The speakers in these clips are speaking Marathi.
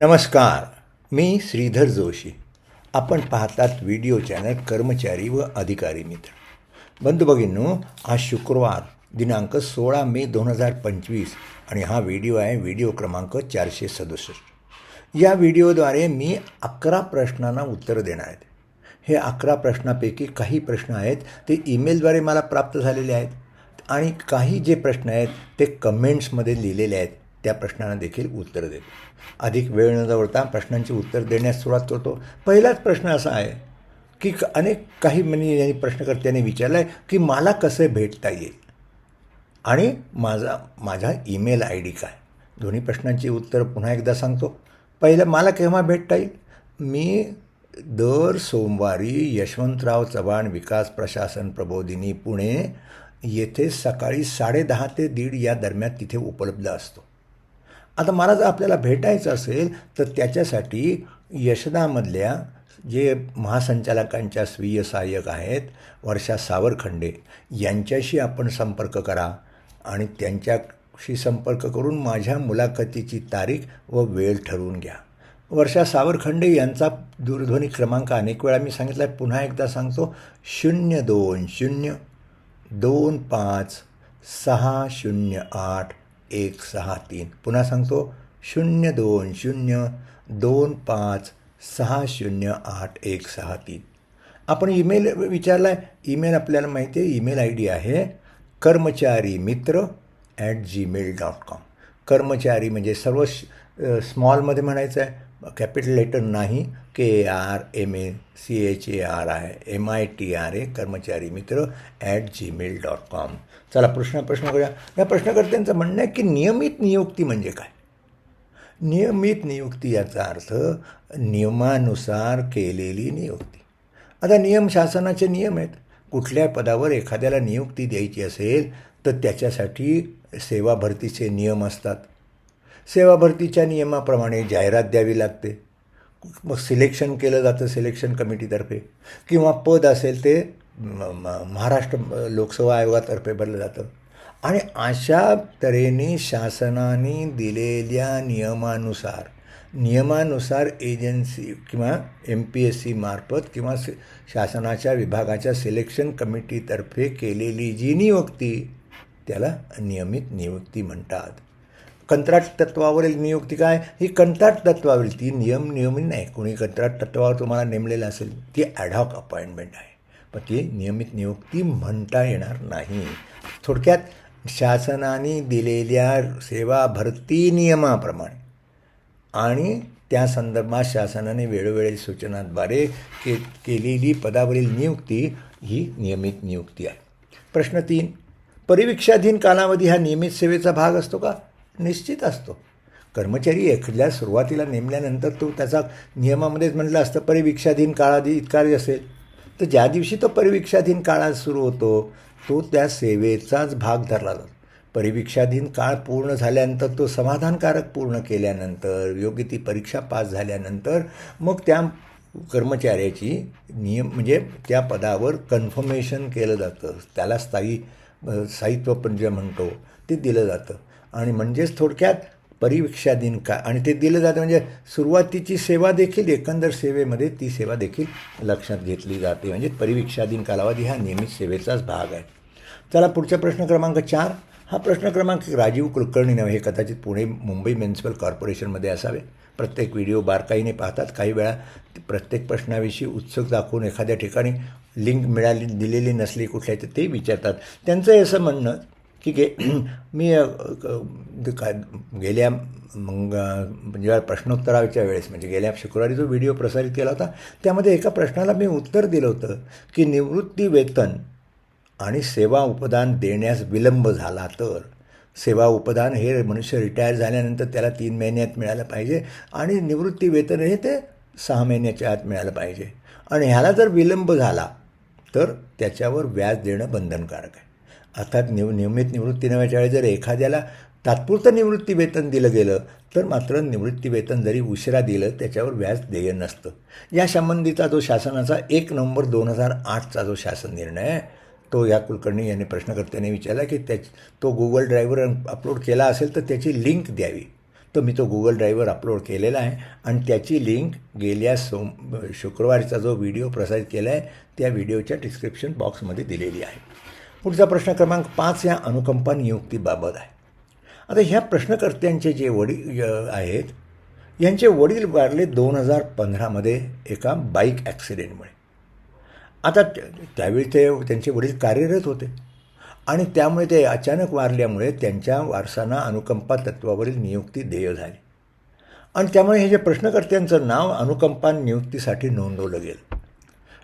नमस्कार मी श्रीधर जोशी. आपण पाहतात व्हिडिओ चॅनल कर्मचारी व अधिकारी मित्र. बंधू भगिनींनो आज शुक्रवार दिनांक सोळा मे दोन हजार पंचवीस आणि हा व्हिडिओ आहे व्हिडिओ क्रमांक चारशे सदुसष्ट. या व्हिडिओद्वारे मी अकरा प्रश्नांना उत्तरं देणार आहेत हे अकरा प्रश्नापैकी काही प्रश्न आहेत ते ईमेलद्वारे मला प्राप्त झालेले आहेत आणि काही जे प्रश्न आहेत ते कमेंट्समध्ये लिहिलेले आहेत. त्या प्रश्नांना देखील उत्तर देतो. अधिक वेळ न दवडता प्रश्नांची उत्तर देण्यास सुरुवात करतो. पहिलाच प्रश्न असा आहे की अनेक काही म्हणजे यांनी प्रश्नकर्त्यांनी विचारलं आहे की मला कसं भेटता येईल? आणि माझा माझा ईमेल आय डी काय? दोन्ही प्रश्नांची उत्तर पुन्हा एकदा सांगतो. पहिलं मला केव्हा भेटता येईल? मी दर सोमवारी यशवंतराव चव्हाण विकास प्रशासन प्रबोधिनी पुणे येथे सकाळी साडेदहा ते दीड या दरम्यान तिथे उपलब्ध असतो. आता मला जर आपल्याला भेटायचं असेल तर त्याच्यासाठी यशदामधल्या जे महासंचालकांच्या स्वीय सहाय्यक आहेत वर्षा सावरखंडे यांच्याशी आपण संपर्क करा आणि त्यांच्याशी संपर्क करून माझ्या मुलाखतीची तारीख व वेळ ठरवून घ्या. वर्षा सावरखंडे यांचा दूरध्वनी क्रमांक अनेक वेळा मी सांगितला आहे पुन्हा एकदा सांगतो शून्य दोन शून्य दोन पाच सहा शून्य आठ एक सहा तीन. पुन्हा सांगतो शून्य दोन शून्य दोन पाच सहा शून्य आठ एक सहा तीन. आपण ईमेल विचारला आहे ईमेल आपल्याला माहिती आहे ईमेल आय डी आहे कर्मचारी मित्र ॲट जीमेल डॉट कॉम कर्मचारी म्हणजे सर्व स्मॉलमध्ये म्हणायचं आहे कॅपिटल लेटर नाही K R M A C H A R I M I T R A कर्मचारी मित्र ॲट जीमेल डॉट कॉम चला प्रश्न प्रश्न करूया. या प्रश्नकर्त्यांचं म्हणणं आहे की नियमित नियुक्ती म्हणजे काय? नियमित नियुक्ती याचा अर्थ नियमानुसार केलेली नियुक्ती. आता नियम शासनाचे नियम आहेत. कुठल्या पदावर एखाद्याला नियुक्ती द्यायची असेल तर त्याच्यासाठी सेवा भरतीचे नियम असतात. सेवा भरतीच्या नियमाप्रमाणे जाहिरात द्यावी लागते. मग सिलेक्शन केलं जातं सिलेक्शन कमिटीतर्फे. किंवा पद असेल ते महाराष्ट्र लोकसेवा आयोगातर्फे भरलं जातं. आणि अशा तऱ्हेने शासनाने दिलेल्या नियमानुसार नियमानुसार एजन्सी किंवा एम पी एस सी मार्फत किंवा शासनाच्या विभागाच्या सिलेक्शन कमिटीतर्फे केलेली जी नियुक्ती त्याला नियमित नियुक्ती म्हणतात. कंत्राट तत्वावरील नियुक्ती काय? ही कंत्राट तत्वावरील ती नियम नियमित नाही. कोणी कंत्राट तत्वावर तुम्हाला नेमलेलं असेल ती ॲडहॉक अपॉइंटमेंट आहे. पण ती नियमित नियुक्ती म्हणता येणार नाही. थोडक्यात शासनाने दिलेल्या सेवा भरती नियमाप्रमाणे आणि त्या संदर्भात शासनाने वेळोवेळी सूचनाद्वारे के केलेली पदावरील नियुक्ती ही नियमित नियुक्ती आहे. प्रश्न तीन परिवीक्षाधीन कालावधी हा नियमित सेवेचा भाग असतो का? निश्चित असतो. कर्मचारी एखाद्या सुरुवातीला नेमल्यानंतर तो त्याचा नियमामध्येच म्हटलं असतं परिवीक्षाधीन काळाधी इतका असेल. तर ज्या दिवशी तो परिवीक्षाधीन काळात सुरू होतो तो त्या सेवेचाच भाग धरला जातो. परिवीक्षाधीन काळ पूर्ण झाल्यानंतर तो समाधानकारक पूर्ण केल्यानंतर योग्य ती परीक्षा पास झाल्यानंतर मग त्या कर्मचाऱ्याची नियम म्हणजे त्या पदावर कन्फर्मेशन केलं जातं. त्याला स्थायी स्थायित्व पण जे म्हणतो ते दिलं जातं. आणि म्हणजेच थोडक्यात परिवीक्षा दिन का आणि ते दिलं जातं म्हणजे सुरुवातीची सेवा देखील एकंदर सेवेमध्ये ती सेवा देखील लक्षात घेतली जाते. म्हणजे परिवीक्षा दिन कालावधी हा नियमित सेवेचाच भाग आहे. चला पुढचा प्रश्न क्रमांक चार. हा प्रश्न क्रमांक राजीव कुलकर्णी नव्हे हे कदाचित पुणे मुंबई म्युन्सिपल कॉर्पोरेशनमध्ये असावे. प्रत्येक व्हिडिओ बारकाईने पाहतात. काही वेळा प्रत्येक प्रश्नाविषयी उत्सुक दाखवून एखाद्या ठिकाणी लिंक मिळाली दिलेली नसली कुठल्या तर ते विचारतात. त्यांचं असं म्हणणं की गे मी काय गेल्या मग जेव्हा म्हणजे प्रश्नोत्तराच्या वेळेस म्हणजे गेल्या शुक्रवारी जो व्हिडिओ प्रसारित केला होता त्यामध्ये एका प्रश्नाला मी उत्तर दिलं होतं की निवृत्ती वेतन आणि सेवा उपदान देण्यास विलंब झाला तर. सेवा उपदान हे मनुष्य रिटायर झाल्यानंतर त्याला तीन महिन्यात मिळालं पाहिजे आणि निवृत्ती वेतन हे ते सहा महिन्याच्या आत मिळालं पाहिजे. आणि ह्याला जर विलंब झाला तर त्याच्यावर व्याज देणं बंधनकारक आहे. अर्थात निव नियमित निवृत्ती नव्याच्या वेळी जर एखाद्याला तात्पुरतं निवृत्ती वेतन दिलं गेलं तर मात्र निवृत्ती वेतन जरी उशिरा दिलं त्याच्यावर व्याज देय नसतं. या संबंधीचा जो शासनाचा एक नोव्हेंबर दोन हजार आठचा जो शासन निर्णय आहे तो या कुलकर्णी यांनी प्रश्नकर्त्याने विचारला की त्या तो गुगल ड्रायव्हर अपलोड केला असेल तर त्याची लिंक द्यावी. तर मी तो गुगल ड्रायव्हर अपलोड केलेला आहे आणि त्याची लिंक गेल्या सोम शुक्रवारचा जो व्हिडिओ प्रसारित केला आहे त्या व्हिडिओच्या डिस्क्रिप्शन बॉक्समध्ये दिलेली आहे. पुढचा प्रश्न क्रमांक पाच या अनुकंपा नियुक्तीबाबत आहे. आता ह्या प्रश्नकर्त्यांचे जे वडील आहेत यांचे वडील वारले दोन हजार पंधरामध्ये एका बाईक ॲक्सिडेंटमुळे आता त्या- त्यावेळी ते त्यांचे वडील कार्यरत होते आणि त्यामुळे ते अचानक वारल्यामुळे त्यांच्या वारसांना अनुकंपा तत्वावरील नियुक्ती देय झाली. आणि त्यामुळे हे जे प्रश्नकर्त्यांचं नाव अनुकंपा नियुक्तीसाठी नोंदवलं गेलं.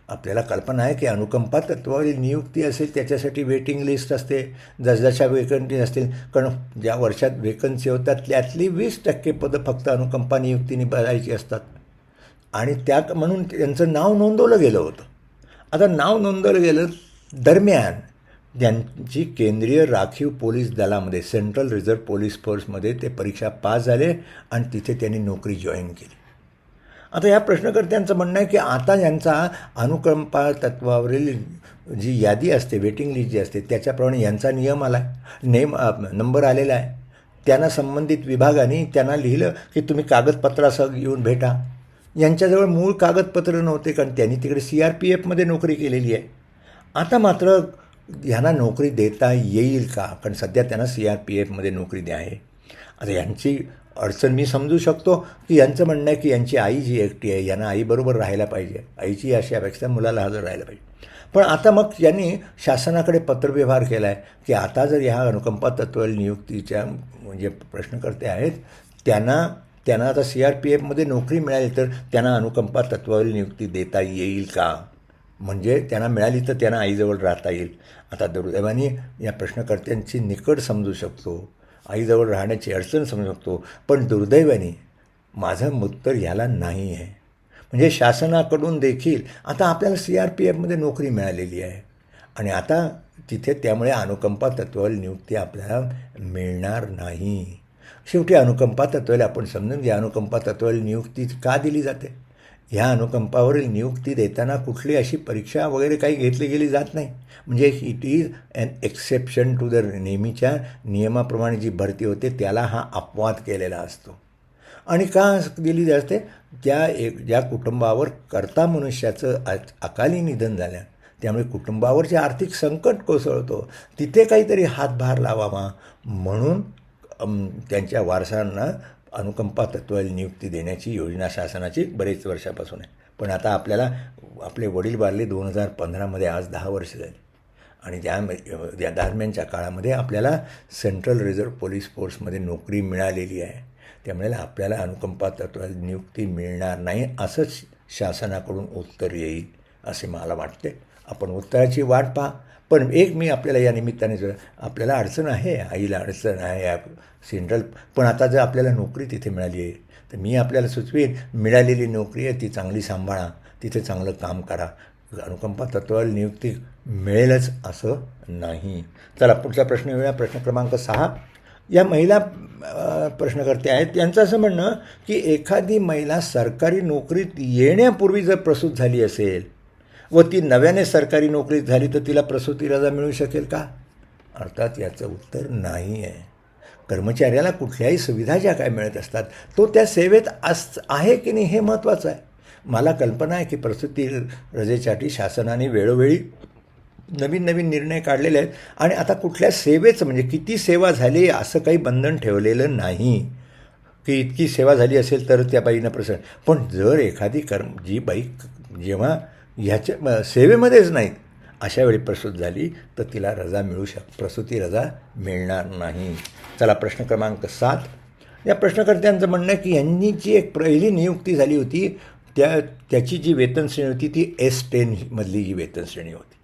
आपल्याला कल्पना आहे की अनुकंपा तत्वावरील नियुक्ती असेल त्याच्यासाठी वेटिंग लिस्ट असते जसजशा वेकन्सी असतील. कारण ज्या वर्षात वेकन्सी होतात त्यातली वीस टक्के पदं फक्त अनुकंपा नियुक्तीने भरायची असतात. आणि त्या म्हणून त्यांचं नाव नोंदवलं गेलं होतं. आता नाव नोंदवलं गेलं दरम्यान त्यांची केंद्रीय राखीव पोलीस दलामध्ये सेंट्रल रिझर्व्ह पोलीस फोर्समध्ये ते परीक्षा पास झाले आणि तिथे त्यांनी नोकरी जॉईन केली. आता या प्रश्नकर्त्यांचं म्हणणं आहे की आता यांचा अनुकंपा तत्वावरील जी यादी असते वेटिंग लिस्ट जी असते त्याच्याप्रमाणे यांचा नियम आला आहे नेम नंबर आलेला आहे. त्यांना संबंधित विभागाने त्यांना लिहिलं की तुम्ही कागदपत्रासह येऊन भेटा. यांच्याजवळ मूळ कागदपत्र नव्हते कारण त्यांनी तिकडे सी आर पी एफमध्ये नोकरी केलेली आहे. आता मात्र ह्यांना नोकरी देता येईल का? कारण सध्या त्यांना सी आर पी एफमध्ये नोकरी द्या आहे. आता यांची अडचण मी समजू शकतो की यांचं म्हणणं आहे की यांची आई जी एकटी आहे यांना आईबरोबर राहायला पाहिजे. आईची अशी अपेक्षा मुलाला हजर राहायला पाहिजे. पण आता मग यांनी शासनाकडे पत्रव्यवहार केला आहे की आता जर ह्या अनुकंपा तत्व नियुक्तीच्या म्हणजे प्रश्नकर्ते आहेत त्यांना त्यांना आता सी आर पी एफमध्ये नोकरी मिळाली तर त्यांना अनुकंपा तत्वावरील नियुक्ती देता येईल का? म्हणजे त्यांना मिळाली तर त्यांना आईजवळ राहता येईल. आता दुर्दैवाने या प्रश्नकर्त्यांची निकड समजू शकतो. आईजवळ राहण्याची अडचण समजू शकतो पण दुर्दैवाने माझं उत्तर ह्याला नाही आहे. म्हणजे शासनाकडून देखील आता आपल्याला सी आर पी एफमध्ये नोकरी मिळालेली आहे. आणि आता तिथे त्यामुळे अनुकंपा तत्वावर नियुक्ती आपल्याला मिळणार नाही. शेवटी अनुकंपा तत्वाला आपण समजून घ्या अनुकंपा तत्वाला नियुक्ती का दिली जाते? ह्या अनुकंपावरील नियुक्ती देताना कुठली अशी परीक्षा वगैरे काही घेतली गेली जात नाही. म्हणजे it is an exception to the नेहमीच्या नियमाप्रमाणे जी भरती होते त्याला हा अपवाद केलेला असतो. आणि का दिली जाते? त्या एक ज्या कुटुंबावर करता मनुष्याचं अकाली निधन झालं त्यामुळे कुटुंबावर जे आर्थिक संकट कोसळतो तिथे काहीतरी हातभार लावावा म्हणून त्यांच्या वारसांना अनुकंपा तत्वाला नियुक्ती देण्याची योजना शासनाची बरेच वर्षापासून आहे. पण आता आपल्याला आपले वडील बारले दोन हजार पंधरामध्ये आज दहा वर्ष झाली. आणि त्या त्या दरम्यानच्या काळामध्ये आपल्याला सेंट्रल रिझर्व्ह पोलीस फोर्समध्ये नोकरी मिळालेली आहे त्यामुळे आपल्याला अनुकंपा तत्वाला नियुक्ती मिळणार नाही असंच शासनाकडून उत्तर येईल असे मला वाटते. आपण उत्तराची वाट पहा. पण एक मी आपल्याला या निमित्ताने जर आपल्याला अडचण आहे आईला अडचण आहे या सेंट्रल पण आता जर आपल्याला नोकरी तिथे मिळाली आहे तर मी आपल्याला सुचवेन मिळालेली नोकरी आहे ती चांगली सांभाळा तिथे चांगलं काम करा. अनुकंपा तत्वावर नियुक्ती मिळेलच असं नाही. चला पुढचा प्रश्न येऊया. प्रश्न क्रमांक सहा. या महिला प्रश्नकर्ते आहेत. त्यांचं असं म्हणणं की एखादी महिला सरकारी नोकरीत येण्यापूर्वी जर प्रसूत झाली असेल व ती नव्याने सरकारी नोकरीत झाली तर तिला प्रसूती रजा मिळू शकेल का? अर्थात याचं उत्तर नाही आहे कर्मचाऱ्याला कुठल्याही सुविधा ज्या काय मिळत असतात तो त्या सेवेत अस आहे की नाही हे महत्त्वाचं आहे. मला कल्पना आहे की प्रसूती रजेसाठी शासनाने वेळोवेळी नवीन नवीन निर्णय काढलेले आहेत आणि आता कुठल्या सेवेचं म्हणजे किती सेवा झाली असं काही बंधन ठेवलेलं नाही. की इतकी सेवा झाली असेल तर त्या बाईनं प्रसन्न. पण जर एखादी कर्म जी बाई जेव्हा ह्याच्या सेवेमध्येच नाहीत अशा वेळी प्रसूत झाली तर तिला रजा मिळू शक प्रसूती रजा मिळणार नाही. चला प्रश्न क्रमांक सात. या प्रश्नकर्त्यांचं म्हणणं आहे की यांनी जी एक पहिली नियुक्ती झाली होती त्या त्याची जी वेतन श्रेणी होती ती एस टेनमधली जी वेतन श्रेणी होती.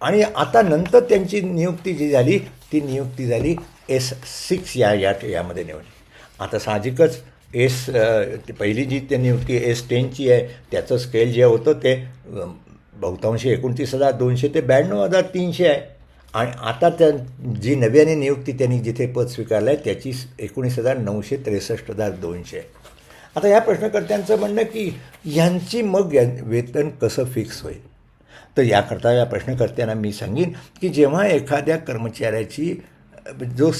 आणि आता नंतर त्यांची नियुक्ती जी झाली ती नियुक्ती झाली एस सिक्स या या यामध्ये निवडली आता साहजिकच एस पहिली जी ते नियुक्ती एस टेनची आहे त्याचं स्केल जे होतं ते बहुतांशी एकोणतीस हजार दोनशे ते ब्याण्णव हजार तीनशे आहे. आणि आता त्या जी नव्याने नियुक्ती त्यांनी जिथे पद स्वीकारलं आहे त्याची एकोणीस हजार नऊशे त्रेसष्ट हजार दोनशे आहे. आता या प्रश्नकर्त्यांचं म्हणणं की ह्यांची मग या वेतन कसं फिक्स होईल? तर याकरता या प्रश्नकर्त्यांना मी सांगेन की जेव्हा एखाद्या कर्मचाऱ्याची जो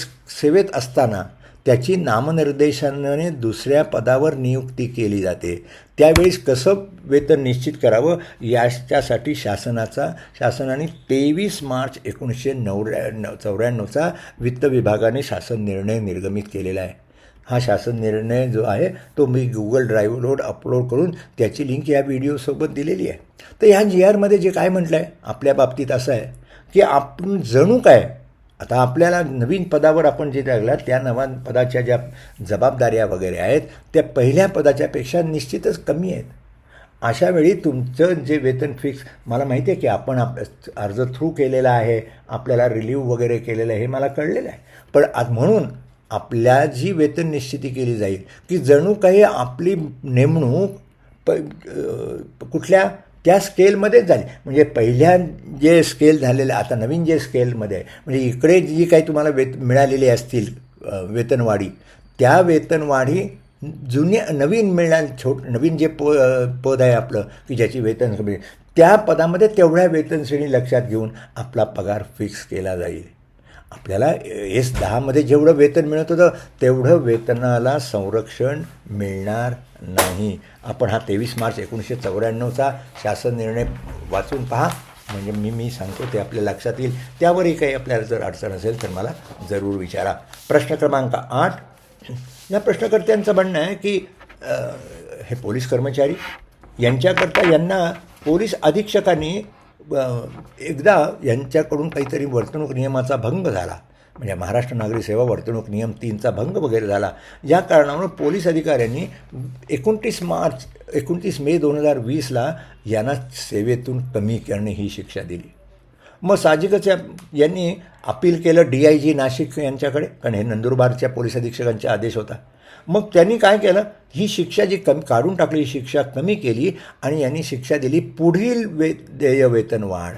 सेवेत असताना त्याची नामनिर्देशाने दुसऱ्या पदावर नियुक्ती केली जाते. त्यावेळेस कसं वेतन निश्चित करावं? याच्यासाठी शासनाचा शासनाने तेवीस मार्च एकोणीसशे नवऱ्याण्णव चौऱ्याण्णवचा वित्त विभागाने शासन निर्णय निर्गमित केलेला आहे. हा शासन निर्णय जो आहे तो मी गुगल ड्राईव्हवर अपलोड करून त्याची लिंक या व्हिडिओसोबत दिलेली आहे. तर ह्या जी आरमध्ये जे काय म्हटलं आहे आपल्या बाबतीत असं आहे की आपण जणू काय आता आपल्याला नवीन पदावर आपण जे लागला त्या नव्या पदाच्या ज्या जबाबदाऱ्या वगैरे आहेत त्या पहिल्या पदाच्यापेक्षा निश्चितच कमी आहेत. अशा वेळी तुमचं जे वेतन फिक्स मला माहिती आहे की आपण आप अर्ज थ्रू केलेला आहे आपल्याला रिलीव वगैरे केलेलं आहे हे मला कळलेलं आहे. पण आज म्हणून आपल्या जी वेतन निश्चिती केली जाईल की जणू काही आपली नेमणूक प कुठल्या त्या स्केलमध्येच झाली. म्हणजे पहिल्या जे स्केल झालेलं आता नवीन जे स्केलमध्ये आहे म्हणजे इकडे जी काही तुम्हाला वेत मिळालेली असतील वेतनवाढी त्या वेतनवाढी जुन्या नवीन मिळणार छोट नवीन जे प पद आहे आपलं की ज्याची वेतन कमी त्या पदामध्ये तेवढ्या वेतन श्रेणी लक्षात घेऊन आपला पगार फिक्स केला जाईल. आपल्याला एस दहामध्ये जेवढं वेतन मिळत होतं तेवढं वेतनाला संरक्षण मिळणार नाही. आपण हा तेवीस मार्च एकोणीसशे चौऱ्याण्णवचा शासन निर्णय वाचून पहा. म्हणजे मी मी सांगतो ते आपल्या लक्षात येईल. त्यावरही काही आपल्याला जर अडचण असेल तर मला जरूर विचारा. प्रश्न क्रमांक आठ. या प्रश्नकर्त्यांचं म्हणणं आहे की हे पोलीस कर्मचारी यांच्याकरता यांना पोलीस अधीक्षकांनी एकदा यांच्याकडून काहीतरी वर्तणूक नियमाचा भंग झाला. म्हणजे महाराष्ट्र नागरी सेवा वर्तणूक नियम तीनचा भंग वगैरे झाला. या कारणामुळे पोलीस अधिकाऱ्यांनी एकोणतीस मार्च एकोणतीस मे दोन हजार वीसला यांना सेवेतून कमी करणे ही शिक्षा दिली. मग साहजिकच यांनी अपील केलं डी आय जी नाशिक यांच्याकडे कारण हे नंदुरबारच्या पोलीस अधीक्षकांचा आदेश होता. मग त्यांनी काय केलं? ही शिक्षा जी कमी काढून टाकली ही शिक्षा कमी केली आणि यांनी शिक्षा दिली. पुढील वे देय वेतन वाढ.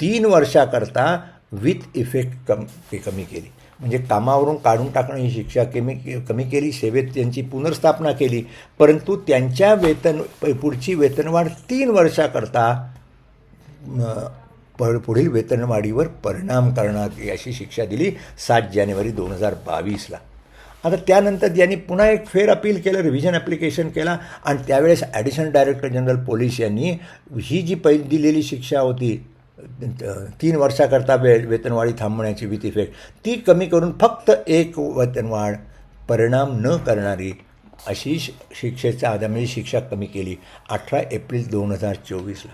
तीन वर्षाकरता विथ इफेक्ट कम कमी केली. म्हणजे कामावरून काढून टाकणं ही शिक्षा कमी कमी केली सेवेत त्यांची पुनर्स्थापना केली. परंतु त्यांच्या वेतन पुढची वेतनवाढ तीन वर्षाकरता प पुढील वेतनवाढीवर परिणाम करण्यात अशी शिक्षा दिली सात जानेवारी दोन हजार बावीसला. आता त्यानंतर यांनी पुन्हा एक फेर अपील केलं रिव्हिजन ॲप्लिकेशन केला आणि त्यावेळेस ॲडिशनल डायरेक्टर जनरल पोलीस यांनी ही जी पै दिलेली शिक्षा होती तीन वर्षाकरता वे वेतनवाढी थांबवण्याची विथ इफेक्ट ती कमी करून फक्त एक वेतनवाढ परिणाम न करणारी अशी शिक्षेचा शिक्षेच्या म्हणजे शिक्षा कमी केली अठरा एप्रिल दोन हजार चोवीसला.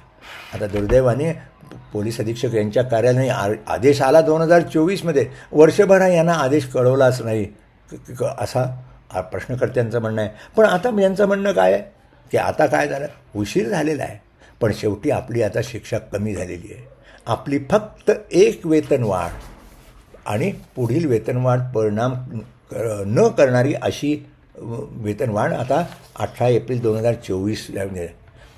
आता दुर्दैवाने पोलीस अधीक्षक यांच्या कार्यालयाने आ- आदेश आला दोन हजार चोवीसमध्ये. वर्षभर हा यांना आदेश कळवलाच नाही. असा प्रश्नकर्त्यांचं म्हणणं आहे. पण आता यांचं म्हणणं काय आहे? की आता काय झालं? उशीर झालेला आहे. पण शेवटी आपली आता शिक्षा कमी झालेली आहे. आपली फक्त एक वेतनवाढ आणि पुढील वेतनवाढ परिणाम क- न करणारी अशी वेतनवाढ आता अठरा एप्रिल दोन हजार चोवीसला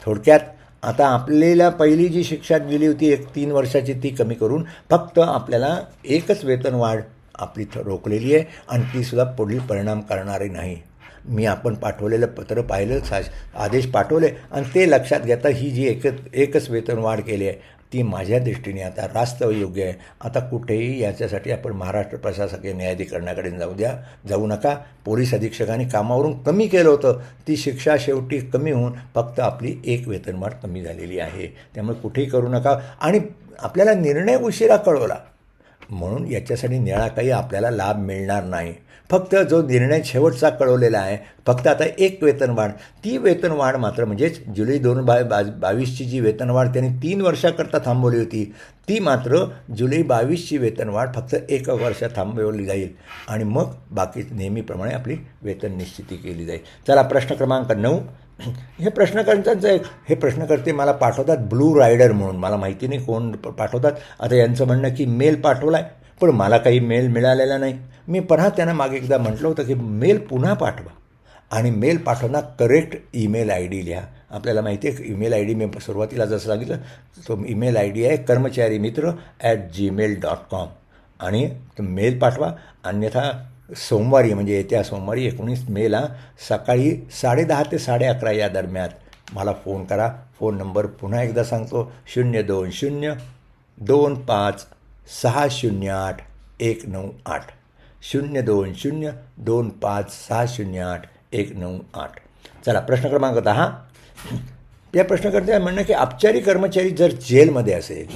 थोडक्यात आता आपल्याला पहिली जी शिक्षा दिली होती एक तीन वर्षाची ती कमी करून फक्त आपल्याला एकच वेतनवाढ आपली थ- रोखलेली आहे आणि तीसुद्धा पुढील परिणाम करणारी नाही. मी आपण पाठवलेलं पत्र पाहिलं सा आदेश पाठवले आणि ते लक्षात घेता ही जी एकच एकच वेतनवाढ केली आहे ती माझ्या दृष्टीने आता रास्त योग्य आहे. आता कुठेही याच्यासाठी आपण महाराष्ट्र प्रशासकीय न्यायाधिकरणाकडे जाऊ द्या जाऊ नका. पोलीस अधीक्षकांनी कामावरून कमी केलं होतं. ती शिक्षा शेवटी कमी होऊन फक्त आपली एक वेतनवाढ कमी झालेली आहे. त्यामुळे कुठेही करू नका. आणि आपल्याला निर्णय उशिरा कळवला. म्हणून याच्यासाठी निळा काही आपल्याला लाभ मिळणार नाही. फक्त जो निर्णय शेवटचा कळवलेला आहे फक्त आता एक वेतनवाढ. ती वेतनवाढ मात्र म्हणजेच जुलै दोन बा बा बावीसची जी वेतनवाढ त्यांनी तीन वर्षाकरता थांबवली होती ती मात्र जुलै बावीसची वेतनवाढ फक्त एक वर्ष थांबवली जाईल. आणि मग बाकी नेहमीप्रमाणे आपली वेतन निश्चिती केली जाईल. चला प्रश्न क्रमांक नऊ. हे प्रश्नकर्त्यांचं एक हे प्रश्नकर्ते मला पाठवतात ब्लू रायडर म्हणून. मला माहिती नाही कोण पाठवतात. आता यांचं म्हणणं की मेल पाठवला आहे पण मला काही मेल मिळालेला नाही. मी पुन्हा त्यांना मागे एकदा म्हटलं होतं की मेल पुन्हा पाठवा. आणि मेल पाठवताना करेक्ट ईमेल आय डी लिहा. आपल्याला माहिती आहे ईमेल आय डी मी सुरुवातीला जसं सांगितलं तो ईमेल आय डी आहे कर्मचारी मित्र ॲट जीमेल डॉट कॉम आणि तो मेल पाठवा. अन्यथा सोमवारी म्हणजे येत्या सोमवारी एकोणीस मेला सकाळी साडेदहा ते साडे अकरा या दरम्यान मला फोन करा. फोन नंबर पुन्हा एकदा सांगतो. शून्य दोन शून्य दोन पाच सहा शून्य आठ एक नऊ आठ. शून्य दोन शून्य दोन पाच सहा शून्य आठ एक नऊ आठ. चला प्रश्न क्रमांक दहा. या प्रश्नकर्त्या म्हणणं की अपचारी कर्मचारी जर जेलमध्ये असेल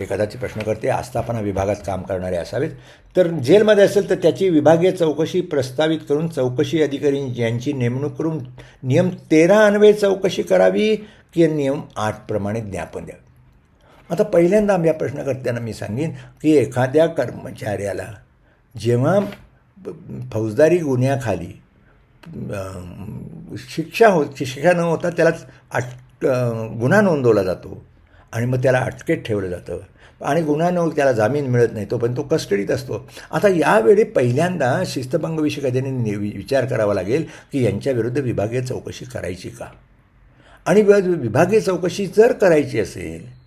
हे कदाचित प्रश्नकर्ते आस्थापना विभागात काम करणारे असावेत तर जेलमध्ये असेल तर त्याची विभागीय चौकशी प्रस्तावित करून चौकशी अधिकारी यांची नेमणूक करून नियम तेरा अन्वये चौकशी करावी की नियम आठप्रमाणे ज्ञापन द्यावे. आता पहिल्यांदा या प्रश्नकर्त्यांना मी सांगेन की एखाद्या कर्मचाऱ्याला जेव्हा फौजदारी गुन्ह्याखाली शिक्षा हो शिक्षा न होता त्याला अट गुन्हा नोंदवला जातो आणि मग त्याला अटकेत ठेवलं जातं. आणि गुन्हा न त्याला जामीन मिळत नाही तो पण तो कस्टडीत असतो. आता यावेळी पहिल्यांदा शिस्तभंग विषय कायद्याने विचार करावा लागेल की यांच्याविरुद्ध विभागीय चौकशी करायची का? आणि विभागीय चौकशी जर करायची असेल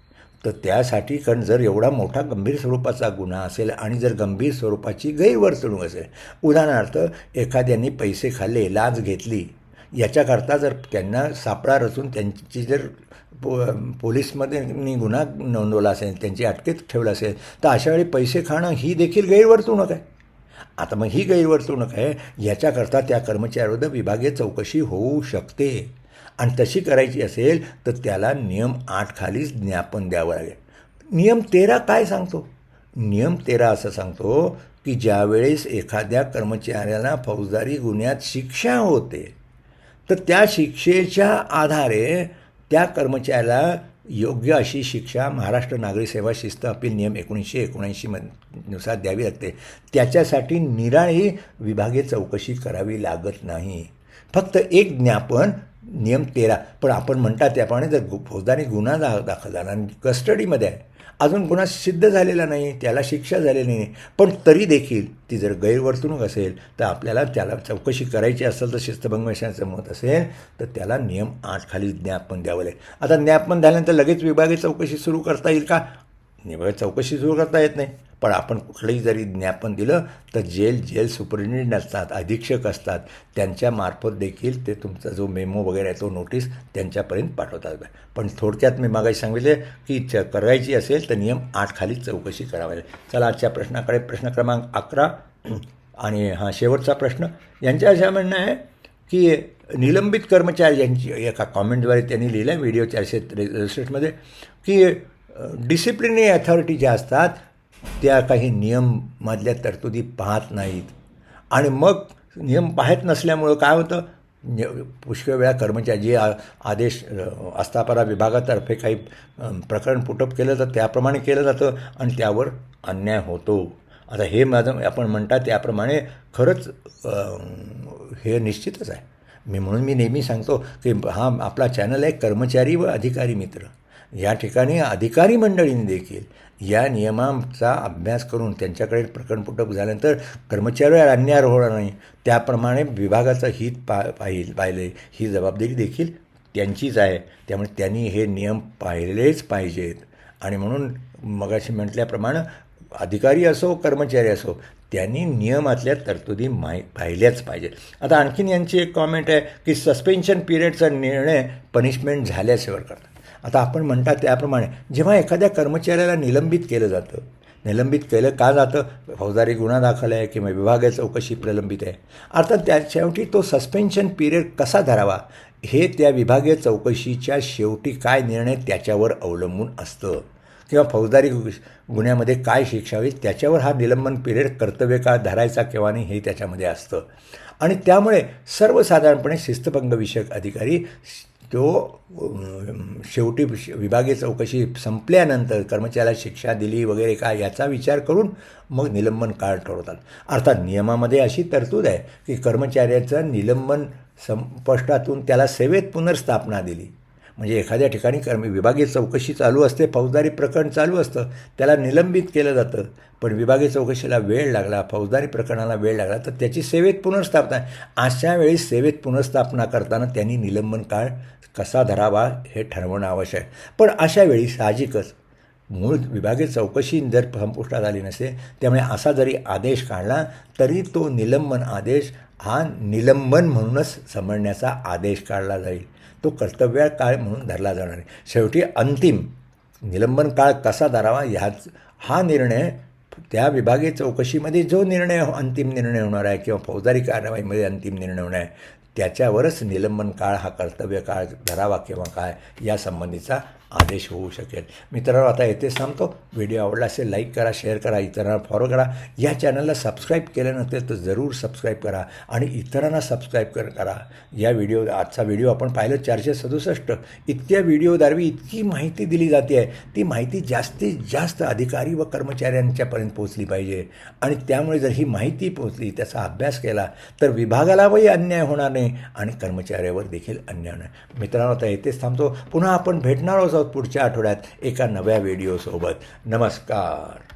तर त्यासाठी कारण जर एवढा मोठा गंभीर स्वरूपाचा गुन्हा असेल आणि जर गंभीर स्वरूपाची गैरवर्तणूक असेल उदाहरणार्थ एखाद्याने पैसे खाल्ले लाच घेतली याच्याकरता जर त्यांना सापळा रचून त्यांची जर पो पोलीसमध्ये गुन्हा नोंदवला असेल त्यांची अटकेत ठेवलं असेल तर अशा वेळी पैसे खाणं ही देखील गैरवर्तणूक आहे. आता मग ही गैरवर्तणूक आहे याच्याकरता त्या कर्मचाऱ्याविरुद्ध विभागीय चौकशी होऊ शकते. आणि तशी करायची असेल तर त्याला नियम आठखालीच ज्ञापन द्यावं लागेल. नियम तेरा काय सांगतो? नियम तेरा असं सांगतो की ज्यावेळेस एखाद्या कर्मचाऱ्याला फौजदारी गुन्ह्यात शिक्षा होते तर त्या शिक्षेच्या आधारे त्या कर्मचाऱ्याला योग्य अशी शिक्षा महाराष्ट्र नागरी सेवा शिस्त अपील नियम एकोणीसशे एकोणऐंशी नुसार द्यावी लागते. त्याच्यासाठी निराळी विभागीय चौकशी करावी लागत नाही. फक्त एक ज्ञापन नियम तेरा. पण आपण म्हणता त्याप्रमाणे जर गु फौजदारी गुन्हा दा दाखल झाला आणि कस्टडीमध्ये आहे अजून गुन्हा सिद्ध झालेला नाही त्याला शिक्षा झालेली नाही पण तरी देखील ती जर गैरवर्तणूक असेल तर आपल्याला त्याला चौकशी करायची असेल तर शिस्तभंग विषयाचं मत असेल तर त्याला नियम आठ खाली ज्ञापन द्यावं लागेल. आता ज्ञापन झाल्यानंतर लगेच विभागीय चौकशी सुरू करता येईल का? विभागीय चौकशी सुरू करता येत नाही. पण आपण कुठलंही जरी ज्ञापन दिलं तर जेल जेल सुपरिटेंडेंट असतात अधीक्षक असतात त्यांच्यामार्फत देखील ते तुमचा जो मेमो वगैरे आहे तो नोटीस त्यांच्यापर्यंत पाठवतात पण थोडक्यात मी मागाशी सांगितले की च करायची असेल तर नियम आठ खाली चौकशी करावी लागेल चला आजच्या प्रश्नाकडे प्रश्न क्रमांक अकरा आणि हा शेवटचा प्रश्न यांच्या अशा म्हणणं आहे की निलंबित कर्मचारी यांची एका कॉमेंटद्वारे त्यांनी लिहिलं आहे व्हिडिओ चारशे त्रेसष्टमध्ये की डिसिप्लिनरी अथॉरिटी ज्या असतात त्या काही नियममधल्या तरतुदी पाहत नाहीत. आणि मग नियम पाहत नसल्यामुळं काय होतं? न- पुष्कळ वेळा कर्मचारी जे आ आदेश आस्थापना विभागातर्फे काही प्रकरण पुटअप केलं तर त्याप्रमाणे केलं जातं आणि त्यावर अन्याय होतो. आता हे माझं आपण म्हणता त्याप्रमाणे खरंच हे निश्चितच आहे. मी म्हणून मी नेहमी सांगतो की हा आपला चॅनल आहे कर्मचारी व अधिकारी मित्र. या ठिकाणी अधिकारी मंडळींनी देखील या नियमांचा अभ्यास करून त्यांच्याकडे प्रकरण पुटप झाल्यानंतर कर्मचाऱ्यावर अन्याय होणार नाही त्याप्रमाणे विभागाचं हित पा पाहिल पाहिले ही जबाबदारी देखील त्यांचीच आहे. त्यामुळे त्यांनी हे नियम पाहिलेच पाहिजेत. आणि म्हणून मगाशी म्हटल्याप्रमाणे अधिकारी असो कर्मचारी असो त्यांनी नियमातल्या तरतुदी माहि पाहिल्याच पाहिजेत. आता आणखीन यांची एक कॉमेंट आहे की सस्पेन्शन पिरियडचा निर्णय पनिशमेंट झाल्याशिवाय करतात. आता आपण म्हणता त्याप्रमाणे जेव्हा एखाद्या कर्मचाऱ्याला निलंबित केलं जातं निलंबित केलं का जातं? फौजदारी गुन्हा दाखल आहे किंवा विभागीय चौकशी प्रलंबित आहे. अर्थात त्या शेवटी तो सस्पेन्शन पिरियड कसा धरावा? हे त्या विभागीय चौकशीच्या शेवटी काय निर्णय त्याच्यावर अवलंबून असतं? किंवा फौजदारी गुन्ह्यामध्ये काय शिक्षा होईल त्याच्यावर हा निलंबन पिरियड कर्तव्य का धरायचा किंवा नाही हे त्याच्यामध्ये असतं. आणि त्यामुळे सर्वसाधारणपणे शिस्तभंग विषयक अधिकारी तो शेवटी विभागीय चौकशी संपल्यानंतर कर्मचाऱ्याला शिक्षा दिली वगैरे काय याचा विचार करून मग निलंबन काळ ठरवतात. अर्थात नियमामध्ये अशी तरतूद आहे की कर्मचाऱ्याचं निलंबन संपष्टातून त्याला सेवेत पुनर्स्थापना दिली. म्हणजे एखाद्या ठिकाणी कर्म विभागीय चौकशी चालू असते फौजदारी प्रकरण चालू असतं त्याला निलंबित केलं जातं. पण विभागीय चौकशीला वेळ लागला फौजदारी प्रकरणाला वेळ लागला तर त्याची सेवेत पुनर्स्थापना. अशा वेळी सेवेत पुनर्स्थापना करताना त्यांनी निलंबन काळ कसा धरावा हे ठरवणं आवश्यक. आहे पण अशा वेळी साहजिकच मूळ विभागीय चौकशी जर संपुष्टात आली नसेल त्यामुळे असा जरी आदेश काढला तरी तो निलंबन आदेश हा निलंबन म्हणूनच समजण्याचा आदेश काढला जाईल. तो कर्तव्य काळ म्हणून धरला जाणार आहे. शेवटी अंतिम निलंबन काळ कसा धरावा ह्याच हा निर्णय त्या विभागीय चौकशीमध्ये जो निर्णय हो- अंतिम निर्णय होणार आहे किंवा फौजदारी कारवाईमध्ये अंतिम निर्णय होणार आहे त्याच्यावरच निलंबन काळ हा कर्तव्य काळ धरावा किंवा काय या संबंधीचा आदेश होऊ शकेल. मित्रांनो आता येथेच थांबतो व्हिडिओ आवडला असेल लाईक करा शेअर करा इतरांना फॉलो करा. या चॅनलला सबस्क्राईब केलं नसेल तर जरूर सबस्क्राईब करा आणि इतरांना सबस्क्राईब कर करा. या व्हिडिओ आजचा व्हिडिओ आपण पाहिलं चारशे सदुसष्ट. इतक्या व्हिडिओद्वारे इतकी माहिती दिली जाते आहे. ती माहिती जास्तीत जास्त अधिकारी व कर्मचाऱ्यांच्यापर्यंत पोहोचली पाहिजे. आणि त्यामुळे जर ही माहिती पोहोचली त्याचा अभ्यास केला तर विभागालाही अन्याय होणार नाही आणि कर्मचाऱ्यावर देखील अन्याय होणार. नाही. मित्रांनो आता येथेच थांबतो. पुन्हा आपण भेटणार आहोत पुढच्या आठवड्यात एका नव्या व्हिडिओसोबत. नमस्कार.